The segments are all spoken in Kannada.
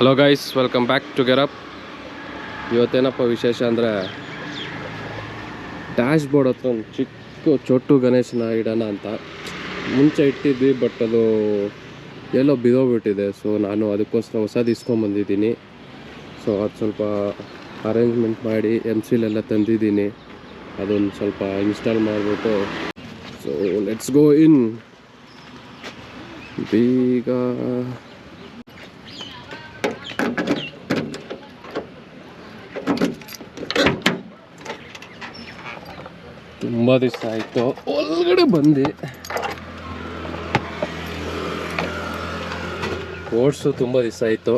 Hello guys welcome back to ಗೆರಪ್ ಇವತ್ತೇನಪ್ಪ ವಿಶೇಷ ಅಂದರೆ ಡ್ಯಾಶ್ ಬೋರ್ಡ್ ಹತ್ರ ಒಂದು ಚಿಕ್ಕ ಚೊಟ್ಟು ಗಣೇಶನ ಇಡೋಣ ಅಂತ. ಮುಂಚೆ ಇಟ್ಟಿದ್ವಿ ಬಟ್ ಅದು ಎಲ್ಲೋ ಬಿದೋಗ್ಬಿಟ್ಟಿದೆ. ಸೊ ನಾನು ಅದಕ್ಕೋಸ್ಕರ ಹೊಸದು ಇಸ್ಕೊಂಬಂದಿದ್ದೀನಿ ಸೊ ಅದು ಸ್ವಲ್ಪ ಅರೇಂಜ್ಮೆಂಟ್ ಮಾಡಿ ಎಂ ಸಿಲೆಲ್ಲ ತಂದಿದ್ದೀನಿ. ಅದೊಂದು ಸ್ವಲ್ಪ ಇನ್ಸ್ಟಾಲ್ ಮಾಡಿಬಿಟ್ಟು. ಸೊ ಲೆಟ್ಸ್ ಗೋ ಇನ್ ಬೀಗ ತುಂಬ ದಿವಸ ಆಯಿತು ಒಳಗಡೆ ಬಂದು. ಓಡ್ಸು ತುಂಬ ದಿವಸ ಆಯಿತು.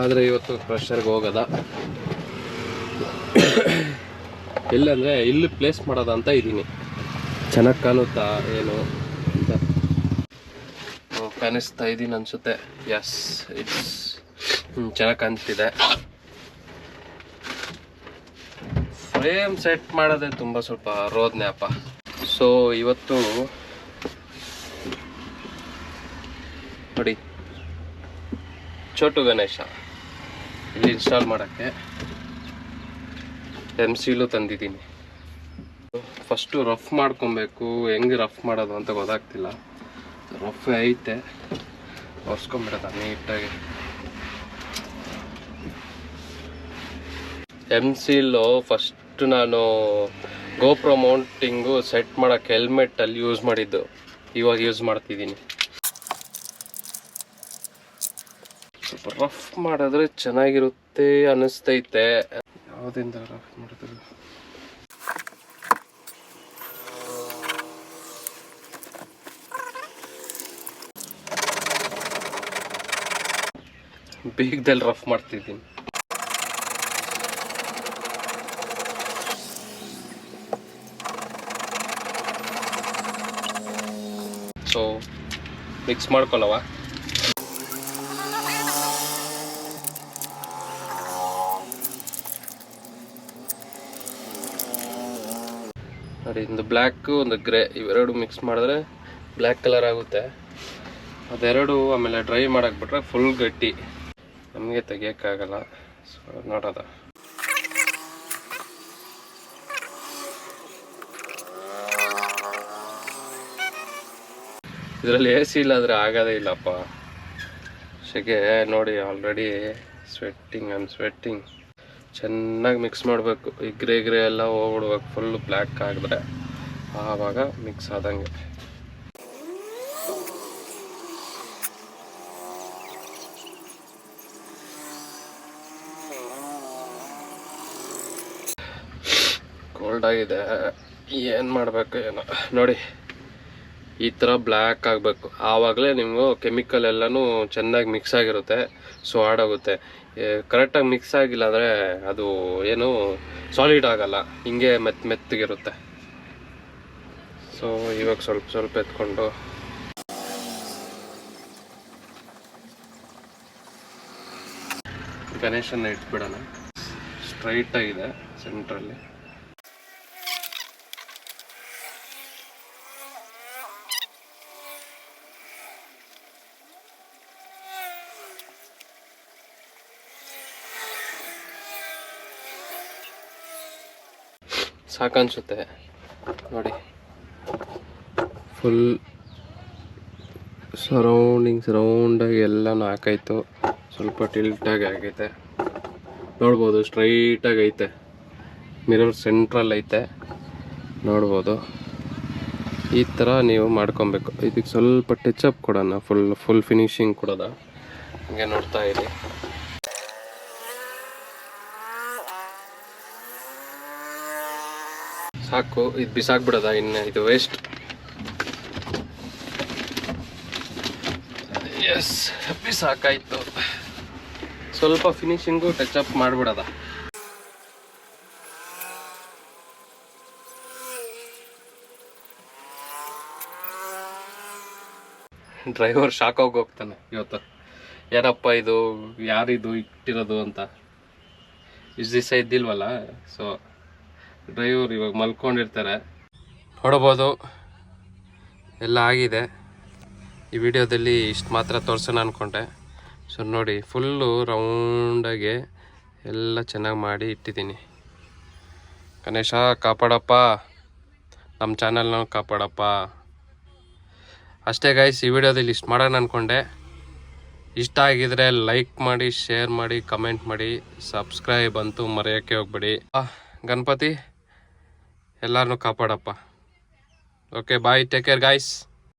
ಆದರೆ ಇವತ್ತು ಕ್ರಷರ್ಗೆ ಹೋಗೋದ. ಇಲ್ಲಂದರೆ ಇಲ್ಲಿ ಪ್ಲೇಸ್ ಮಾಡೋದ ಅಂತ ಇದ್ದೀನಿ. ಚೆನ್ನಾಗಿ ಕಾಣುತ್ತಾ ಏನು ಅಂತ. ಕಾಣಿಸ್ತಾ ಇದ್ದೀನಿ ಅನಿಸುತ್ತೆ. ಎಸ್ ಇಟ್ಸ್ ಚೆನ್ನಾಗಿ ಕಾಣ್ತಿದೆ. ಫ್ರೇಮ್ ಸೆಟ್ ಮಾಡೋದೇ ತುಂಬ ಸ್ವಲ್ಪ ರೋದನೆ ಅಪ್ಪ ಸೊ ಇವತ್ತು ನೋಡಿ, ಚೋಟು ಗಣೇಶ ಇಲ್ಲಿ ಇನ್ಸ್ಟಾಲ್ ಮಾಡೋಕ್ಕೆ ಎಂ ಸಿಲು ತಂದಿದ್ದೀನಿ. ಫಸ್ಟು ರಫ್ ಮಾಡ್ಕೊಬೇಕು, ಹೆಂಗೆ ರಫ್ ಮಾಡೋದು ಅಂತ ಗೊತ್ತಾಗ್ತಿಲ್ಲ. ರಫ್ ಐತೆ. ಒರ್ಸ್ಕೊಂಬಿಡೋದ ನೀಟಾಗಿ. ಎಂ ಸಿಲು ಫಸ್ಟ್ ನಾನು ಗೋಪ್ರೋ ಮೌಂಟಿಂಗು ಸೆಟ್ ಮಾಡೋಕ್ಕೆ ಹೆಲ್ಮೆಟ್ಟಲ್ಲಿ ಯೂಸ್ ಮಾಡಿದ್ದು. ಇವಾಗ ಯೂಸ್ ಮಾಡ್ತಿದ್ದೀನಿ. ಸ್ವಲ್ಪ ರಫ್ ಮಾಡಿದ್ರೆ ಚೆನ್ನಾಗಿರುತ್ತೆ ಅನ್ನಿಸ್ತೈತೆ. ಯಾವುದಿಂದ ರಫ್ ಮಾಡಿದ್ರು? ಬೀಗದಲ್ಲಿ ರಫ್ ಮಾಡ್ತಿದ್ದೀನಿ. ಸೊ ಮಿಕ್ಸ್ ಮಾಡ್ಕೊಳ್ಳವ ನೋಡಿ ಒಂದು ಬ್ಲ್ಯಾಕ್, ಒಂದು ಗ್ರೇ, ಇವೆರಡು ಮಿಕ್ಸ್ ಮಾಡಿದ್ರೆ ಬ್ಲ್ಯಾಕ್ ಕಲರ್ ಆಗುತ್ತೆ. ಅದೆರಡು ಆಮೇಲೆ ಡ್ರೈ ಮಾಡಾಕ್ಬಿಟ್ರೆ ಬಿಟ್ರೆ ಫುಲ್ ಗಟ್ಟಿ. ನಮಗೆ ತೆಗಿಯೋಕ್ಕಾಗಲ್ಲ. ಸೊ, ನೋಡೋದ. ಇದರಲ್ಲಿ ಎ ಸಿ ಇಲ್ಲಾಂದರೆ ಆಗೋದೇ ಇಲ್ಲಪ್ಪ. ಶೆಕೆ ನೋಡಿ ಆಲ್ರೆಡಿ ಸ್ವೆಟ್ಟಿಂಗ್ ಆ್ಯಂಡ್ ಸ್ವೆಟ್ಟಿಂಗ್ ಚೆನ್ನಾಗಿ ಮಿಕ್ಸ್ ಮಾಡಬೇಕು. ಈ ಗ್ರೇ ಗ್ರೇ ಎಲ್ಲ ಹೋಗ್ಬಿಡ್ಬೇಕು. ಫುಲ್ ಬ್ಲ್ಯಾಕ್ ಆಗಿದ್ರೆ ಆವಾಗ ಮಿಕ್ಸ್ ಆದಂಗೆ. ಕೋಲ್ಡ್ ಆಗಿದೆ. ಏನು ಮಾಡಬೇಕು ಏನೋ. ನೋಡಿ. ಈ ಥರ ಬ್ಲ್ಯಾಕ್ ಆಗಬೇಕು. ಆವಾಗಲೇ ನಿಮಗೂ ಕೆಮಿಕಲ್ ಎಲ್ಲನೂ ಚೆನ್ನಾಗಿ ಮಿಕ್ಸ್ ಆಗಿರುತ್ತೆ ಸೊ ಹಾಡಾಗುತ್ತೆ ಕರೆಕ್ಟಾಗಿ ಮಿಕ್ಸ್ ಆಗಿಲ್ಲ ಅಂದರೆ ಅದು ಏನು ಸಾಲಿಡ್ ಆಗಲ್ಲ, ಹಿಂಗೆ ಮೆತ್, ಮೆತ್ತಗಿರುತ್ತೆ. ಸೊ ಇವಾಗ ಸ್ವಲ್ಪ ಸ್ವಲ್ಪ ಎತ್ಕೊಂಡು. ಗಣೇಶನ ಇಟ್ಬಿಡೋಣ. ಸ್ಟ್ರೈಟಾಗಿದೆ ಸೆಂಟ್ರಲ್ಲಿ ಸಾಕನ್ಸುತ್ತೆ. ನೋಡಿ. ಫುಲ್ ಸರೌಂಡಿಂಗ್ಸ್ ರೌಂಡಾಗಿ ಎಲ್ಲನೂ ಹಾಕೈತು ಸ್ವಲ್ಪ ಟಿಲ್ಟಾಗಿ ಆಗೈತೆ. ನೋಡ್ಬೋದು ಸ್ಟ್ರೈಟಾಗಿ ಐತೆ. ಮಿರರ್ ಸೆಂಟ್ರಲ್ ಐತೆ. ನೋಡ್ಬೋದು. ಈ ಥರ ನೀವು ಮಾಡ್ಕೊಬೇಕು. ಇದಕ್ಕೆ ಸ್ವಲ್ಪ ಟಚ್ ಅಪ್ ಕೊಡೋಣ. ಫುಲ್ ಫುಲ್ ಫಿನಿಶಿಂಗ್ ಕೊಡೋದ. ಹಂಗೆ ನೋಡ್ತಾ ಇರಿ. ಸಾಕು, ಇದು ಬಿಸಾಕ್ಬಿಡೋದ? ಇನ್ನು ಇದು ವೇಸ್ಟ್ ಎಸ್ ಬಿಸಾಕಾಯಿತು. ಸ್ವಲ್ಪ ಫಿನಿಶಿಂಗು ಟಚ್ ಅಪ್ ಮಾಡಿಬಿಡೋದ? ಡ್ರೈವರ್ ಶಾಕ್ ಆಗಿ ಹೋಗ್ತಾನೆ ಇವತ್ತು. ಏನಪ್ಪ ಇದು? ಯಾರಿದು? ಇಟ್ಟಿರೋದು ಅಂತ. ಇಷ್ಟು ದಿವಸ ಇದ್ದಿಲ್ವಲ್ಲ ಸೊ ಡ್ರೈವರ್ ಇವಾಗ ಮಲ್ಕೊಂಡಿರ್ತಾರೆ. ನೋಡ್ಬೋದು ಎಲ್ಲ ಆಗಿದೆ. ಈ ವಿಡಿಯೋದಲ್ಲಿ ಇಷ್ಟು ಮಾತ್ರ ತೋರಿಸೋಣ ಅಂದ್ಕೊಂಡೆ ಸೊ ನೋಡಿ, ಫುಲ್ಲು ರೌಂಡಾಗೆ ಎಲ್ಲ ಚೆನ್ನಾಗಿ ಮಾಡಿ ಇಟ್ಟಿದ್ದೀನಿ. ಗಣೇಶ, ಕಾಪಾಡಪ್ಪ. ನಮ್ಮ ಚಾನಲ್ನ ಕಾಪಾಡಪ್ಪ. ಅಷ್ಟೇ ಗಾಯ್ಸ್ ಈ ವಿಡಿಯೋದಲ್ಲಿ ಇಷ್ಟು ಮಾಡೋಣ ಅಂದ್ಕೊಂಡೆ ಇಷ್ಟ ಆಗಿದ್ರೆ ಲೈಕ್ ಮಾಡಿ ಶೇರ್ ಮಾಡಿ ಕಮೆಂಟ್ ಮಾಡಿ ಸಬ್ಸ್ಕ್ರೈಬ್ ಅಂತೂ ಮರೆಯೋಕ್ಕೆ ಹೋಗ್ಬೇಡಿ. ಗಣಪತಿ ಎಲ್ಲರನ್ನೂ ಕಾಪಾಡಪ್ಪ. Okay bye take care guys